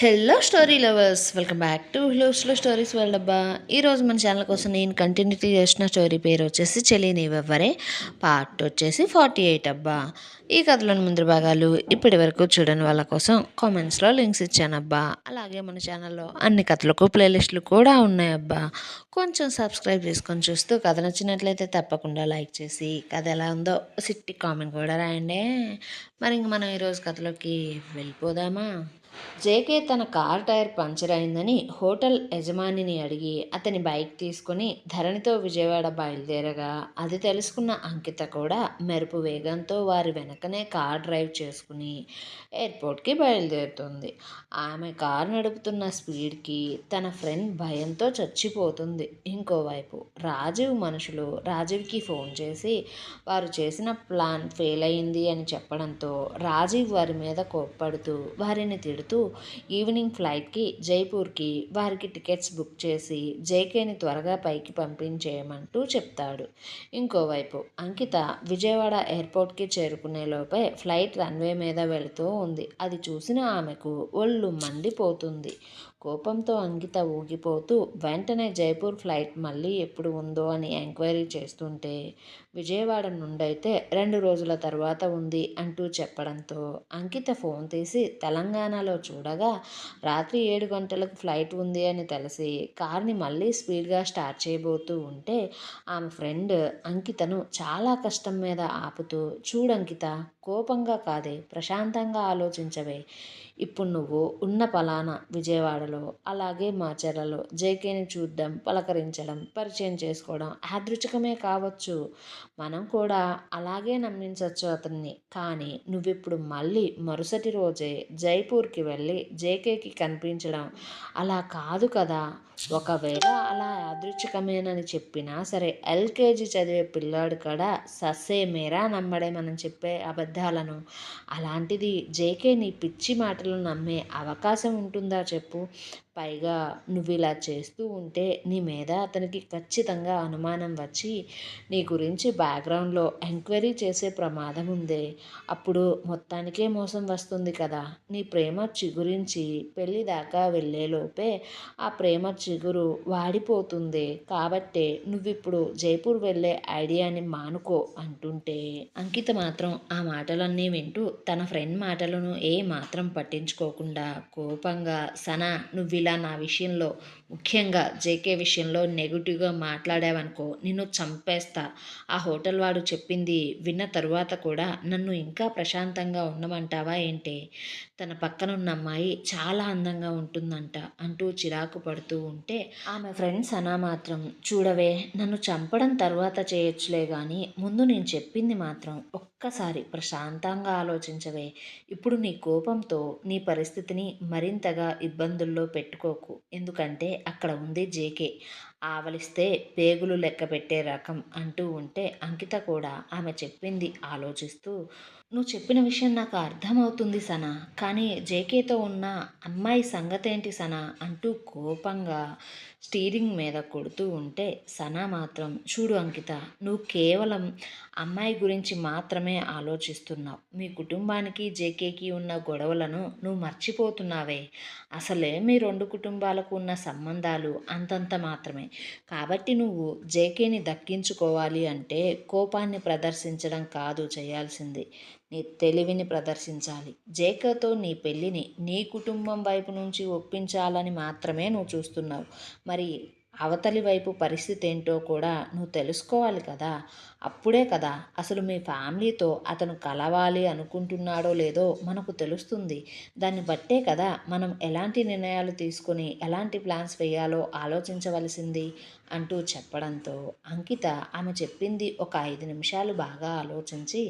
Hello story lovers welcome back to హ్లోస్లో stories world అబ్బా ఈరోజు మన ఛానల్ కోసం నేను కంటిన్యూటీ చేసిన స్టోరీ పేరు వచ్చేసి చెల్లిని ఎవ్వరే పార్ట్ వచ్చేసి ఫార్టీ ఎయిట్ అబ్బా. ఈ కథలోని ముందు భాగాలు ఇప్పటి వరకు చూడని వాళ్ళ కోసం కామెంట్స్లో లింక్స్ ఇచ్చానబ్బా అలాగే మన ఛానల్లో అన్ని కథలకు ప్లేలిస్టులు కూడా ఉన్నాయబ్బా కొంచెం సబ్స్క్రైబ్ చేసుకొని చూస్తూ కథ నచ్చినట్లయితే తప్పకుండా లైక్ చేసి కథ ఎలా ఉందో సిట్టి కామెంట్ కూడా రాయండి. మరి ఇంక మనం ఈరోజు కథలోకి వెళ్ళిపోదామా? జేకే తన కార్ టైర్ పంచర్ అయిందని హోటల్ యజమానిని అడిగి అతని బైక్ తీసుకుని ధరణితో విజయవాడ బయలుదేరగా. అది తెలుసుకున్న అంకిత కూడా మెరుపు వేగంతో వారి వెనకనే కార్ డ్రైవ్ చేసుకుని ఎయిర్పోర్ట్కి బయలుదేరుతుంది. ఆమె కార్ నడుపుతున్న స్పీడ్కి తన ఫ్రెండ్ భయంతో చచ్చిపోతుంది. ఇంకోవైపు రాజీవ్ మనుషులు రాజీవ్కి ఫోన్ చేసి వారు చేసిన ప్లాన్ ఫెయిల్ అయింది అని చెప్పడంతో రాజీవ్ వారి మీద కోప్పడుతూ వారిని పెడుతూ ఈవినింగ్ ఫ్లైట్కి జైపూర్కి వారికి టికెట్స్ బుక్ చేసి జేకేని త్వరగా పైకి పంపించేయమంటూ చెప్తాడు. ఇంకోవైపు అంకిత విజయవాడ ఎయిర్పోర్ట్కి చేరుకునే లోపే ఫ్లైట్ రన్వే మీద వెళుతూ ఉంది. అది చూసిన ఆమెకు ఒళ్ళు మండిపోతుంది. కోపంతో అంకిత ఊగిపోతూ వెంటనే జైపూర్ ఫ్లైట్ మళ్ళీ ఎప్పుడు ఉందో అని ఎంక్వైరీ చేస్తుంటే విజయవాడ నుండైతే రెండు రోజుల తర్వాత ఉంది అంటూ చెప్పడంతో అంకిత ఫోన్ తీసి తెలంగాణలో చూడగా రాత్రి ఏడు గంటలకు ఫ్లైట్ ఉంది అని తెలిసి కార్ని మళ్ళీ స్పీడ్గా స్టార్ట్ చేయబోతూ ఉంటే ఆమె ఫ్రెండ్ అంకితను చాలా కష్టం మీద ఆపుతూ చూడంకిత కోపంగా కాదే ప్రశాంతంగా ఆలోచించవే ఇప్పుడు నువ్వు ఉన్న పలానా విజయవాడలో అలాగే మాచర్లలో జేకేని చూడడం పలకరించడం పరిచయం చేసుకోవడం యాదృచ్ఛికమే కావచ్చు. మనం కూడా అలాగే నమ్మించవచ్చు అతన్ని. కానీ నువ్విప్పుడు మళ్ళీ మరుసటి రోజే జైపూర్కి వెళ్ళి జేకేకి కనిపించడం అలా కాదు కదా. ఒకవేళ అలా యాదృచ్ఛికమేనని చెప్పినా సరే ఎల్కేజీ చదివే పిల్లాడు కూడా సస్సేమేరా నమ్మడే మనం చెప్పే అబద్ధాలను. అలాంటిది జేకే నీ పిచ్చి మాటలు నమ్మే అవకాశం ఉంటుందా చెప్పు. పైగా నువ్వు ఇలా చేస్తూ ఉంటే నీ మీద అతనికి ఖచ్చితంగా అనుమానం వచ్చి నీ గురించి బ్యాక్గ్రౌండ్లో ఎంక్వైరీ చేసే ప్రమాదం ఉంది. అప్పుడు మొత్తానికే మోసం వస్తుంది కదా. నీ ప్రేమ చిగురించి పెళ్ళి దాకా వెళ్ళేలోపే ఆ ప్రేమ చిగురు వాడిపోతుంది. కాబట్టే నువ్విప్పుడు జైపూర్ వెళ్ళే ఐడియాని మానుకో అంటుంటే. అంకిత మాత్రం ఆ మాటలన్నీ వింటూ తన ఫ్రెండ్ మాటలను ఏ మాత్రం పట్టించుకోకుండా కోపంగా సనా నువ్వు ఇలా నా విషయంలో ముఖ్యంగా జేకే విషయంలో నెగిటివ్గా మాట్లాడావనుకో నిన్ను చంపేస్తా. ఆ హోటల్ వాడు చెప్పింది విన్న తరువాత కూడా నన్ను ఇంకా ప్రశాంతంగా ఉండమంటావా ఏంటి? తన పక్కనున్న అమ్మాయి చాలా అందంగా ఉంటుందంట అంటూ చిరాకు పడుతూ ఉంటే ఆమె ఫ్రెండ్స్ అనా మాత్రం చూడవే నన్ను చంపడం తర్వాత చేయొచ్చులే కానీ ముందు నేను చెప్పింది మాత్రం ఒక్కసారి ప్రశాంతంగా ఆలోచించవే. ఇప్పుడు నీ కోపంతో నీ పరిస్థితిని మరింతగా ఇబ్బందుల్లో పెట్టుకోకు. ఎందుకంటే అక్కడ ఉంది జేకే. ఆవలిస్తే పేగులు లెక్క పెట్టే రకం అంటూ ఉంటే అంకిత కూడా ఆమె చెప్పింది ఆలోచిస్తూ నువ్వు చెప్పిన విషయం నాకు అర్థమవుతుంది సనా. కానీ జేకేతో ఉన్న అమ్మాయి సంగతేంటి సనా అంటూ కోపంగా స్టీరింగ్ మీద కొడుతూ ఉంటే సనా మాత్రం చూడు అంకిత నువ్వు కేవలం అమ్మాయి గురించి మాత్రమే ఆలోచిస్తున్నావు. మీ కుటుంబానికి జేకేకి ఉన్న గొడవలను నువ్వు మర్చిపోతున్నావే. అసలే మీ రెండు కుటుంబాలకు ఉన్న సంబంధాలు అంతంత మాత్రమే. కాబట్టి నువ్వు జేకేని దక్కించుకోవాలి అంటే కోపాన్ని ప్రదర్శించడం కాదు చేయాల్సింది. నీ తెలివిని ప్రదర్శించాలి. జేకతో నీ పెళ్ళిని నీ కుటుంబం వైపు నుంచి ఒప్పించాలని మాత్రమే నువ్వు చూస్తున్నావు. మరి అవతలి వైపు పరిస్థితి ఏంటో కూడా నువ్వు తెలుసుకోవాలి కదా. అప్పుడే కదా అసలు మీ ఫ్యామిలీతో అతను కలవాలి అనుకుంటున్నాడో లేదో మనకు తెలుస్తుంది. దాన్ని బట్టే కదా మనం ఎలాంటి నిర్ణయాలు తీసుకొని ఎలాంటి ప్లాన్స్ వేయాలో ఆలోచించవలసింది అంటూ చెప్పడంతో అంకిత ఆమె చెప్పింది ఒక ఐదు నిమిషాలు బాగా ఆలోచించి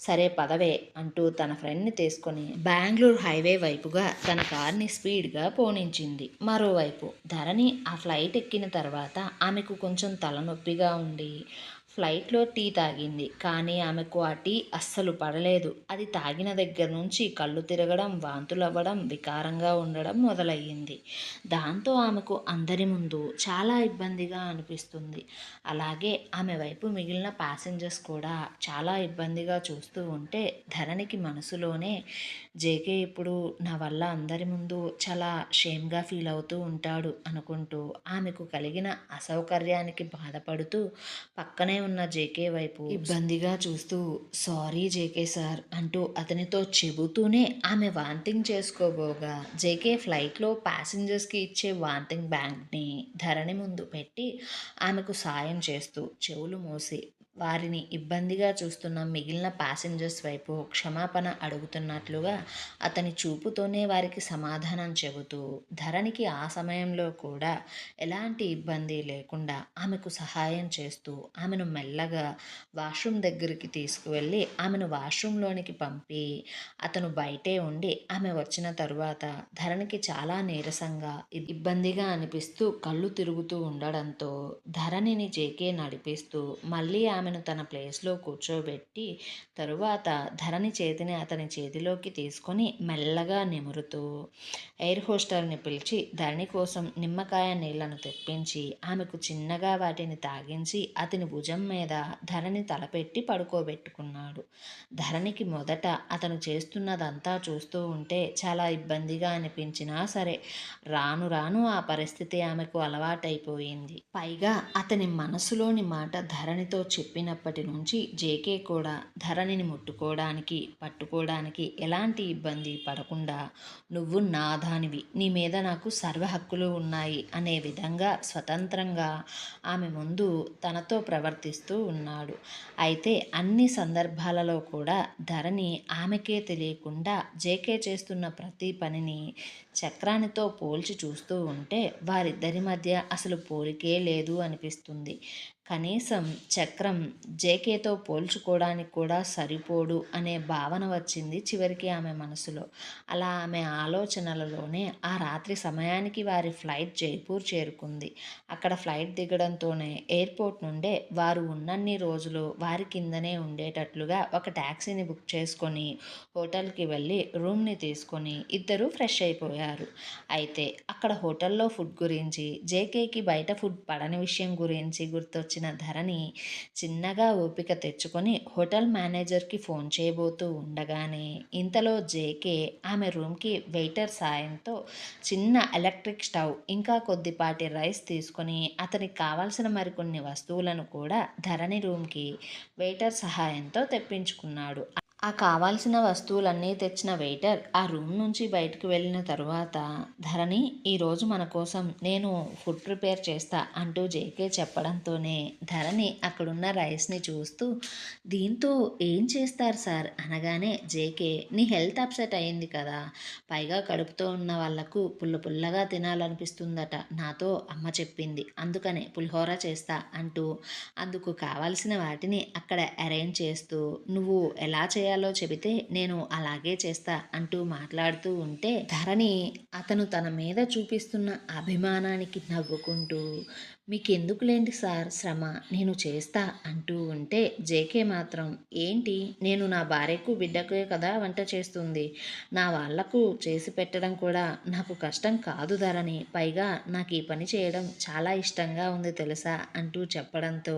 సరే పదవే అంటూ తన ఫ్రెండ్ని తీసుకొని బెంగళూరు హైవే వైపుగా తన కార్ని స్పీడ్గా పోనించింది. మరోవైపు ధరణి ఆ ఫ్లైట్ ఎక్కిన తర్వాత ఆమెకు కొంచెం తలనొప్పిగా ఉండి ఫ్లైట్లో టీ తాగింది కానీ ఆమెకు ఆ టీ అస్సలు పడలేదు. అది తాగిన దగ్గర నుంచి కళ్ళు తిరగడం వాంతులు అవ్వడం వికారంగా ఉండడం మొదలయ్యింది. దాంతో ఆమెకు అందరి ముందు చాలా ఇబ్బందిగా అనిపిస్తుంది. అలాగే ఆమె వైపు మిగిలిన ప్యాసింజర్స్ కూడా చాలా ఇబ్బందిగా చూస్తూ ఉంటే ధరణికి మనసులోనే జేకే ఇప్పుడు నా వల్ల అందరి ముందు చాలా షేమ్గా ఫీల్ అవుతూ ఉంటాడు అనుకుంటూ ఆమెకు కలిగిన అసౌకర్యానికి బాధపడుతూ పక్కనే ఉన్న జేకే వైపు ఇబ్బందిగా చూస్తూ సారీ జేకే సార్ అంటూ అతనితో చెబుతూనే ఆమె వాంతింగ్ చేసుకోబోగా జేకే ఫ్లైట్లో ప్యాసింజర్స్కి ఇచ్చే వాంతింగ్ బ్యాంక్ని ధరణి ముందు పెట్టి ఆమెకు సాయం చేస్తూ చెవులు మూసి వారిని ఇబ్బందిగా చూస్తున్న మిగిలిన ప్యాసింజర్స్ వైపు క్షమాపణ అడుగుతున్నట్లుగా అతని చూపుతోనే వారికి సమాధానం చెబుతూ ధరణికి ఆ సమయంలో కూడా ఎలాంటి ఇబ్బంది లేకుండా ఆమెకు సహాయం చేస్తూ ఆమెను మెల్లగా వాష్రూమ్ దగ్గరికి తీసుకువెళ్ళి ఆమెను వాష్రూమ్లోనికి పంపి అతను బయటే ఉండి ఆమె వచ్చిన తరువాత ధరణికి చాలా నీరసంగా ఇబ్బందిగా అనిపిస్తూ కళ్ళు తిరుగుతూ ఉండడంతో ధరణిని జేకే నడిపిస్తూ మళ్ళీ ఆమెను తన ప్లేస్లో కూర్చోబెట్టి తరువాత ధరణి చేతిని అతని చేతిలోకి తీసుకొని మెల్లగా నిమురుతూ ఎయిర్ హోస్టర్ని పిలిచి ధరణి కోసం నిమ్మకాయ నీళ్ళను తెప్పించి ఆమెకు చిన్నగా వాటిని తాగించి అతని భుజం మీద ధరణి తలపెట్టి పడుకోబెట్టుకున్నాడు. ధరణికి మొదట అతను చేస్తున్నదంతా చూస్తూ ఉంటే చాలా ఇబ్బందిగా అనిపించినా సరే రాను రాను ఆ పరిస్థితి ఆమెకు అలవాటైపోయింది. పైగా అతని మనసులోని మాట ధరణితో చెప్పినప్పటి నుంచి జేకే కూడా ధరణిని ముట్టుకోవడానికి పట్టుకోవడానికి ఎలాంటి ఇబ్బంది పడకుండా నువ్వు నా దానివి నీ మీద నాకు సర్వ హక్కులు ఉన్నాయి అనే విధంగా స్వతంత్రంగా ఆమె ముందు తనతో ప్రవర్తిస్తూ ఉన్నాడు. అయితే అన్ని సందర్భాలలో కూడా ధరణి ఆమెకే తెలియకుండా జేకే చేస్తున్న ప్రతి పనిని చక్రానితో పోల్చి చూస్తూ ఉంటే వారిద్దరి మధ్య అసలు పోలికే లేదు అనిపిస్తుంది. కనీసం చక్రం జేకేతో పోల్చుకోవడానికి కూడా సరిపోడు అనే భావన వచ్చింది చివరికి ఆమె మనసులో. అలా ఆమె ఆలోచనలలోనే ఆ రాత్రి సమయానికి వారి ఫ్లైట్ జైపూర్ చేరుకుంది. అక్కడ ఫ్లైట్ దిగడంతోనే ఎయిర్పోర్ట్ నుండే వారు ఉన్నన్ని రోజులు వారి కిందనే ఉండేటట్లుగా ఒక ట్యాక్సీని బుక్ చేసుకొని హోటల్కి వెళ్ళి రూమ్ని తీసుకొని ఇద్దరు ఫ్రెష్ అయిపోయారు. అయితే అక్కడ హోటల్లో ఫుడ్ గురించి జేకేకి బయట ఫుడ్ పడని విషయం గురించి ఇచ్చిన ధరణి చిన్నగా ఓపిక తెచ్చుకొని హోటల్ మేనేజర్కి ఫోన్ చేయబోతూ ఉండగానే ఇంతలో జేకే ఆమె రూమ్కి వెయిటర్ సాయంతో చిన్న ఎలక్ట్రిక్ స్టవ్ ఇంకా కొద్దిపాటి రైస్ తీసుకొని అతనికి కావాల్సిన మరికొన్ని వస్తువులను కూడా ధరణి రూమ్కి వెయిటర్ సహాయంతో తెప్పించుకున్నాడు. ఆ కావాల్సిన వస్తువులన్నీ తెచ్చిన వెయిటర్ ఆ రూమ్ నుంచి బయటకు వెళ్ళిన తరువాత ధరణి ఈరోజు మన కోసం నేను ఫుడ్ ప్రిపేర్ చేస్తా అంటూ జేకే చెప్పడంతోనే ధరణి అక్కడున్న రైస్ని చూస్తూ దీంతో ఏం చేస్తారు సార్? అనగానే జేకే నీ హెల్త్ అప్సెట్ అయింది కదా. పైగా కడుపుతో ఉన్న వాళ్ళకు పుల్ల పుల్లగా తినాలనిపిస్తుందట. నాతో అమ్మ చెప్పింది. అందుకనే పులిహోర చేస్తా అంటూ అందుకు కావాల్సిన వాటిని అక్కడ అరేంజ్ చేస్తూ నువ్వు ఎలా చేయాలి? చేయాలో చెబితే నేను అలాగే చేస్తా అంటూ మాట్లాడుతూ ఉంటే ధరణి అతను తన మీద చూపిస్తున్న అభిమానానికి నవ్వుకుంటూ మీకెందుకు లేండి సార్? శ్రమ. నేను చేస్తా అంటూ ఉంటే జేకే మాత్రం ఏంటి? నేను నా భార్యకు బిడ్డకే కదా వంట చేస్తుంది. నా వాళ్ళకు చేసి పెట్టడం కూడా నాకు కష్టం కాదు ధరని పైగా నాకు ఈ పని చేయడం చాలా ఇష్టంగా ఉంది తెలుసా? అంటూ చెప్పడంతో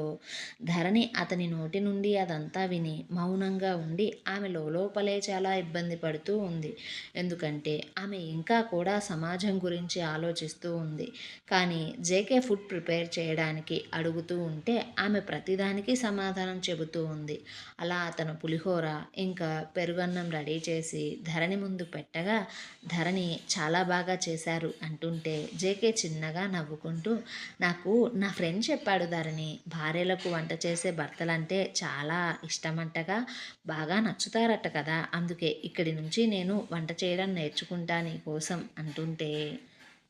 ధరణి అతని నోటి నుండి అదంతా విని మౌనంగా ఉండి ఆమె లోపలే చాలా ఇబ్బంది పడుతూ ఉంది. ఎందుకంటే ఆమె ఇంకా కూడా సమాజం గురించి ఆలోచిస్తూ ఉంది. కానీ జేకే ఫుడ్ ప్రిపేర్ రిపేర్ చేయడానికి అడుగుతూ ఉంటే ఆమె ప్రతిదానికి సమాధానం చెబుతూ ఉంది. అలా అతను పులిహోర ఇంకా పెరుగన్నం రెడీ చేసి ధరణి ముందు పెట్టగా ధరణి చాలా బాగా చేశారు అంటుంటే జేకే చిన్నగా నవ్వుకుంటూ నాకు నా ఫ్రెండ్ చెప్పాడు ధరణి భార్యలకు వంట చేసే భర్తలంటే చాలా ఇష్టమంటగా బాగా నచ్చుతారట కదా అందుకే ఇక్కడి నుంచి నేను వంట చేయడం నేర్చుకుంటా నీ కోసం అంటుంటే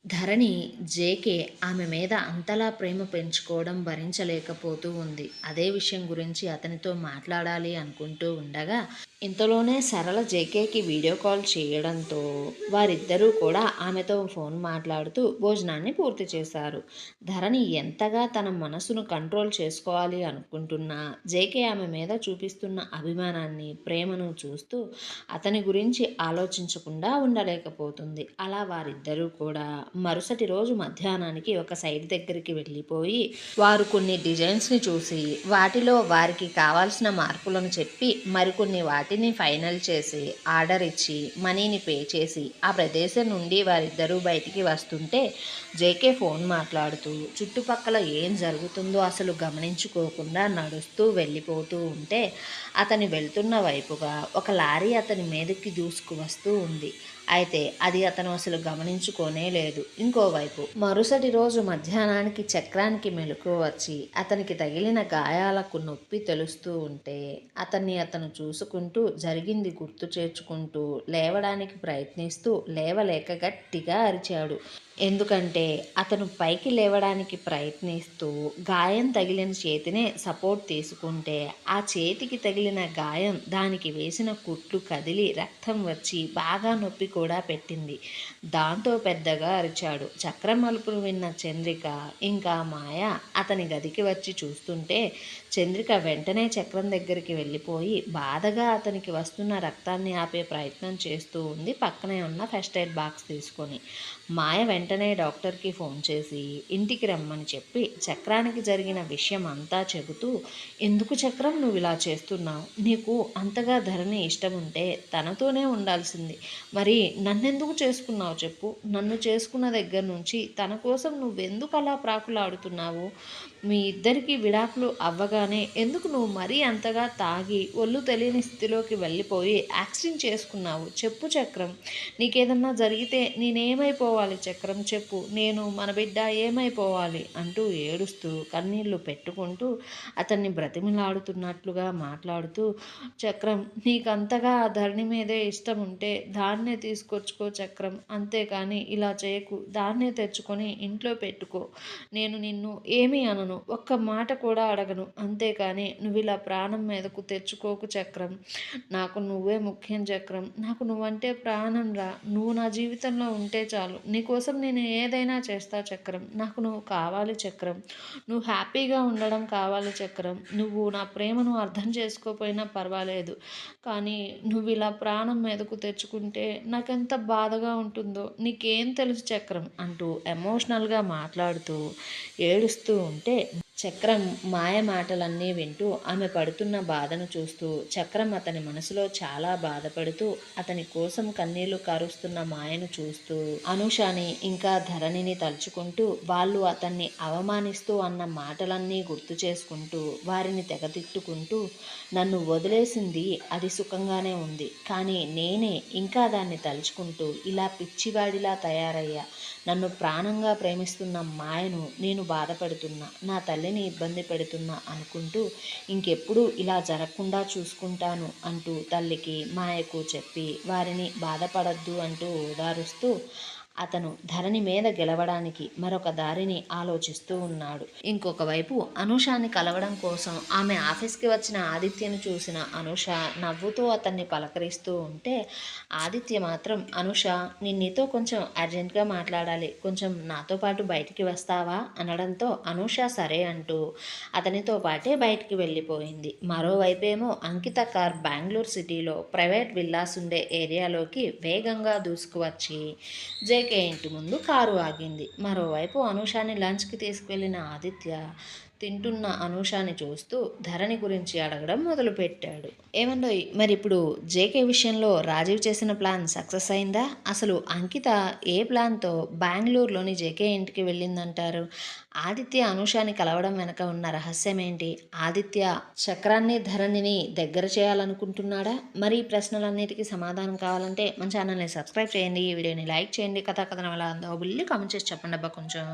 ధరణి జేకే ఆమె మీద అంతలా ప్రేమ పెంచుకోవడం భరించలేకపోతూ ఉంది. అదే విషయం గురించి అతనితో మాట్లాడాలి అనుకుంటూ ఉండగా ఇంతలోనే సరళ జేకేకి వీడియో కాల్ చేయడంతో వారిద్దరూ కూడా ఆమెతో ఫోన్ మాట్లాడుతూ భోజనాన్ని పూర్తి చేశారు. ధరణి ఎంతగా తన మనసును కంట్రోల్ చేసుకోవాలి అనుకుంటున్నా జేకే ఆమె మీద చూపిస్తున్న అభిమానాన్ని ప్రేమను చూస్తూ అతని గురించి ఆలోచించకుండా ఉండలేకపోతుంది. అలా వారిద్దరూ కూడా మరుసటి రోజు మధ్యాహ్నానికి ఒక సైట్ దగ్గరికి వెళ్ళిపోయి వారు కొన్ని డిజైన్స్ని చూసి వాటిలో వారికి కావాల్సిన మార్పులను చెప్పి మరికొన్ని వాటి వాటిని ఫైనల్ చేసి ఆర్డర్ ఇచ్చి మనీని పే చేసి ఆ ప్రదేశం నుండి వారిద్దరూ బయటికి వస్తుంటే జేకే ఫోన్ మాట్లాడుతూ చుట్టుపక్కల ఏం జరుగుతుందో అసలు గమనించుకోకుండా నడుస్తూ వెళ్ళిపోతూ ఉంటే అతని వెళ్తున్న వైపుగా ఒక లారీ అతని మీదకి దూసుకు వస్తూ ఉంది. అయితే అది అతను అసలు గమనించుకోనే లేదు. ఇంకోవైపు మరుసటి రోజు మధ్యాహ్నానికి చక్రానికి మెలకు వచ్చి అతనికి తగిలిన గాయాలకు నొప్పి తెలుస్తూ ఉంటే అతన్ని అతను చూసుకుంటూ జరిగింది గుర్తు చేర్చుకుంటూ లేవడానికి ప్రయత్నిస్తూ లేవలేక గట్టిగా అరిచాడు. ఎందుకంటే అతను పైకి లేవడానికి ప్రయత్నిస్తూ గాయం తగిలిన చేతినే సపోర్ట్ తీసుకుంటే ఆ చేతికి తగిలిన గాయం దానికి వేసిన కుట్లు కదిలి రక్తం వచ్చి బాగా నొప్పి కూడా పెట్టింది. దాంతో పెద్దగా అరిచాడు. చక్రం మలుపును విన్న చంద్రిక ఇంకా మాయ అతని గదికి వచ్చి చూస్తుంటే చంద్రిక వెంటనే చక్రం దగ్గరికి వెళ్ళిపోయి బాధగా అతనికి వస్తున్న రక్తాన్ని ఆపే ప్రయత్నం చేస్తూ ఉంది పక్కనే ఉన్న ఫస్ట్ ఎయిడ్ బాక్స్ తీసుకొని. మాయ వెంటనే డాక్టర్కి ఫోన్ చేసి ఇంటికి రమ్మని చెప్పి చక్రానికి జరిగిన విషయం అంతా చెబుతూ ఎందుకు చక్రం నువ్వు ఇలా చేస్తున్నావు? నీకు అంతగా ధరణి ఇష్టం ఉంటే తనతోనే ఉండాల్సింది. మరి నన్నెందుకు చేసుకున్నావు చెప్పు. నన్ను చేసుకున్న దగ్గర నుంచి తన కోసం నువ్వెందుకు అలా ప్రాకులాడుతున్నావు? మీ ఇద్దరికి విడాకులు అవ్వగానే ఎందుకు నువ్వు మరీ అంతగా తాగి ఒళ్ళు తెలియని స్థితిలోకి వెళ్ళిపోయి యాక్సిడెంట్ చేసుకున్నావు? చెప్పు చక్రం. నీకేదన్నా జరిగితే నేనేమైపోవాలి చక్రం? చెప్పు. నేను మన బిడ్డ ఏమైపోవాలి? అంటూ ఏడుస్తూ కన్నీళ్ళు పెట్టుకుంటూ అతన్ని బ్రతిమిలాడుతున్నట్లుగా మాట్లాడుతూ చక్రం నీకంతగా ఆ ధరణి మీదే ఇష్టం ఉంటే దాన్నే తీసుకొచ్చుకో చక్రం. అంతేకాని ఇలా చేయకు. దాన్నే తెచ్చుకొని ఇంట్లో పెట్టుకో. నేను నిన్ను ఏమీ అనను. ఒక్క మాట కూడా అడగను. అంతేకాని నువ్వు ఇలా ప్రాణం మీదకు తెచ్చుకోకు చక్రం. నాకు నువ్వే ముఖ్యం చక్రం. నాకు నువ్వంటే ప్రాణం రా. నువ్వు నా జీవితంలో ఉంటే చాలు. నీకోసం నేను ఏదైనా చేస్తా చక్రం. నాకు నువ్వు కావాలి చక్రం. నువ్వు హ్యాపీగా ఉండడం కావాలి చక్రం. నువ్వు నా ప్రేమను అర్థం చేసుకోపోయినా పర్వాలేదు. కానీ నువ్వు ఇలా ప్రాణం మీదకు తెచ్చుకుంటే నాకెంత బాధగా ఉంటుందో నీకేం తెలుసు చక్రం అంటూ ఎమోషనల్గా మాట్లాడుతూ ఏడుస్తూ ఉంటే చక్రం మాయ మాటలన్నీ వింటూ ఆమె పడుతున్న బాధను చూస్తూ చక్రం అతని మనసులో చాలా బాధపడుతూ అతని కోసం కన్నీళ్ళు కారుస్తున్న మాయను చూస్తూ అనుషాని ఇంకా ధరణిని తలుచుకుంటూ వాళ్ళు అతన్ని అవమానిస్తూ అన్న మాటలన్నీ గుర్తు చేసుకుంటూ వారిని తెగతిట్టుకుంటూ నన్ను వదిలేసింది అది సుఖంగానే ఉంది. కానీ నేనే ఇంకా దాన్ని తలుచుకుంటూ ఇలా పిచ్చివాడిలా తయారయ్యా. నన్ను ప్రాణంగా ప్రేమిస్తున్న మాయను నేను బాధపడుతున్నా. నా తల్లి తల్లిని ఇబ్బంది పెడుతున్నా అనుకుంటూ ఇంకెప్పుడు ఇలా జరగకుండా చూసుకుంటాను అంటూ తల్లికి మాయకు చెప్పి వారిని బాధపడద్దు అంటూ ఓదారుస్తూ అతను ధరణి మీద గెలవడానికి మరొక దారిని ఆలోచిస్తూ ఉన్నాడు. ఇంకొక వైపు అనుషాని కలవడం కోసం ఆమె ఆఫీస్కి వచ్చిన ఆదిత్యను చూసిన అనుష నవ్వుతూ అతన్ని పలకరిస్తూ ఉంటే ఆదిత్య మాత్రం అనుష నిన్నీతో కొంచెం అర్జెంట్గా మాట్లాడాలి. కొంచెం నాతో పాటు బయటికి వస్తావా? అనడంతో అనుష సరే అంటూ అతనితో పాటే బయటికి వెళ్ళిపోయింది. మరోవైపేమో అంకిత కార్ బెంగళూరు సిటీలో ప్రైవేట్ విల్లాస్ ఉండే ఏరియాలోకి వేగంగా దూసుకువచ్చి జై వివేక్ ఇంటి ముందు కారు ఆగింది. మరోవైపు అనుషాని లంచ్కి తీసుకువెళ్ళిన ఆదిత్య తింటున్న అనూషాని చూస్తూ ధరణి గురించి అడగడం మొదలుపెట్టాడు. ఏమన్నా మరి ఇప్పుడు జేకే విషయంలో రాజీవ్ చేసిన ప్లాన్ సక్సెస్ అయిందా? అసలు అంకిత ఏ ప్లాన్తో బెంగళూరులోని జేకే ఇంటికి వెళ్ళిందంటారు? ఆదిత్య అనూషాని కలవడం వెనక ఉన్న రహస్యం ఏంటి? ఆదిత్య చక్రాన్ని ధరణిని దగ్గర చేయాలనుకుంటున్నాడా? మరి ఈ ప్రశ్నలన్నిటికీ సమాధానం కావాలంటే మన ఛానల్ని సబ్స్క్రైబ్ చేయండి ఈ వీడియోని లైక్ చేయండి కథా కథనం ఎలా ఉందో బుల్లి కామెంట్ చేసి చెప్పండి అబ్బా కొంచెం.